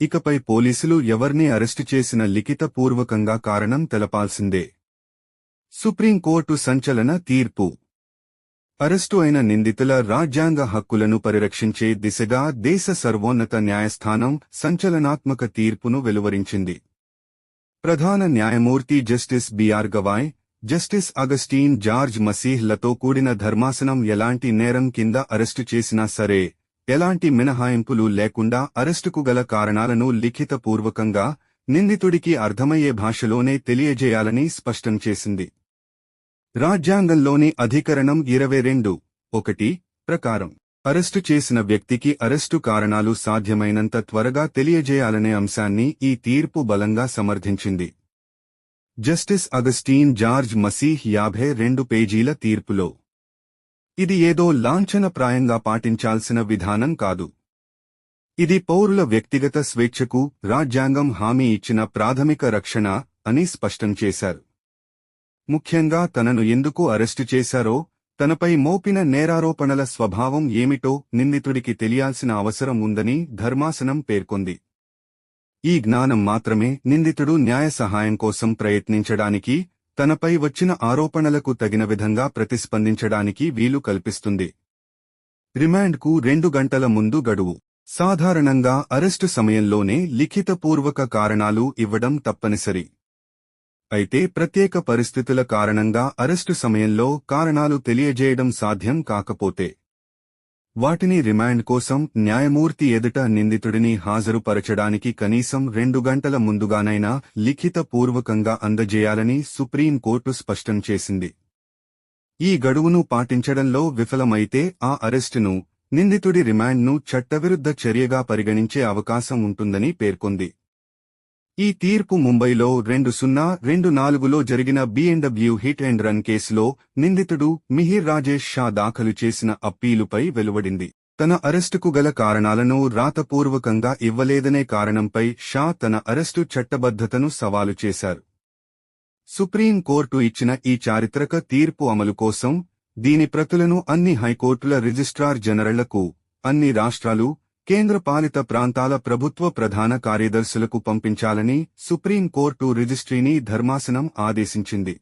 ఇకపై పోలీసులు ఎవర్ని అరెస్టు చేసిన లిఖితపూర్వకంగా కారణం తెలపాల్సిందే. సుప్రీంకోర్టు సంచలన తీర్పు. అరెస్టు అయిన నిందితుల రాజ్యాంగ హక్కులను పరిరక్షించే దిశగా దేశ సర్వోన్నత న్యాయస్థానం సంచలనాత్మక తీర్పును వెలువరించింది. ప్రధాన న్యాయమూర్తి justice B R Gavai justice Augustine George మసీహ్లతో కూడిన ధర్మాసనం ఎలాంటి నేరం కింద అరెస్టు చేసినా సరే ఎలాంటి మినహాయింపులు లేకుండా అరెస్టుకు గల కారణాలను లిఖితపూర్వకంగా నిందితుడికి అర్థమయ్యే భాషలోనే తెలియజేయాలని స్పష్టం చేసింది. రాజ్యాంగంలోని అధికరణం ఇరవై రెండు ఒకటి ప్రకారం అరెస్టు చేసిన వ్యక్తికి అరెస్టు కారణాలు సాధ్యమైనంత త్వరగా తెలియజేయాలనే అంశాన్ని ఈ తీర్పు బలంగా సమర్థించింది. జస్టిస్ అగస్టీన్ జార్జ్ మసీహ్ యాభై రెండు పేజీల తీర్పులో. ఇది ఏదో లాంఛనప్రాయంగా పాటించాల్సిన విధానం కాదు. ఇది పౌరుల వ్యక్తిగత స్వేచ్ఛకు రాజ్యాంగం హామీ ఇచ్చిన ప్రాథమిక రక్షణ అని స్పష్టం చేశారు. ముఖ్యంగా తనను ఎందుకు అరెస్టు చేశారో తనపై మోపిన నేరారోపణల స్వభావం ఏమిటో నిందితుడికి తెలియాల్సిన అవసరం ఉందని ధర్మాసనం పేర్కొంది. ఈ జ్ఞానం మాత్రమే నిందితుడు న్యాయ సహాయం కోసం ప్రయత్నించడానికి తనపై వచ్చిన ఆరోపణలకు తగిన విధంగా ప్రతిస్పందించడానికి వీలు కల్పిస్తుంది. రిమాండ్కు రెండు గంటల ముందు గడువు. సాధారణంగా అరెస్టు సమయంలోనే లిఖితపూర్వక కారణాలు ఇవ్వడం తప్పనిసరి. అయితే ప్రత్యేక పరిస్థితుల కారణంగా అరెస్టు సమయంలో కారణాలు తెలియజేయడం సాధ్యం కాకపోతే వాటిని రిమాండ్ కోసం న్యాయమూర్తి ఎదుట నిందితుడిని హాజరుపరచడానికి కనీసం రెండు గంటల ముందుగానైనా లిఖితపూర్వకంగా అందజేయాలని సుప్రీంకోర్టు స్పష్టం చేసింది. ఈ గడువును పాటించడంలో విఫలమైతే ఆ అరెస్టును నిందితుడి రిమాండ్ను చట్టవిరుద్ధ చర్యగా పరిగణించే అవకాశం ఉంటుందని పేర్కొంది. ఈ తీర్పు ముంబైలో రెండు సున్నా రెండు నాలుగులో జరిగిన బిఎండబ్ల్యూ హిట్ అండ్ రన్ కేసులో నిందితుడు మిహిర్ రాజేష్ షా దాఖలు చేసిన అప్పీలుపై వెలువడింది. తన అరెస్టుకు గల కారణాలను రాతపూర్వకంగా ఇవ్వలేదనే కారణంపై షా తన అరెస్టు చట్టబద్ధతను సవాలు చేశారు. సుప్రీంకోర్టు ఇచ్చిన ఈ చారిత్రక తీర్పు అమలు కోసం దీని ప్రతులను అన్ని హైకోర్టుల రిజిస్ట్రార్ జనరళ్ళకు అన్ని రాష్ట్రాలు కేంద్రపాలిత ప్రాంతాల ప్రభుత్వ ప్రధాన కార్యదర్శులకు పంపించాలని సుప్రీంకోర్టు రిజిస్ట్రీని ధర్మాసనం ఆదేశించింది.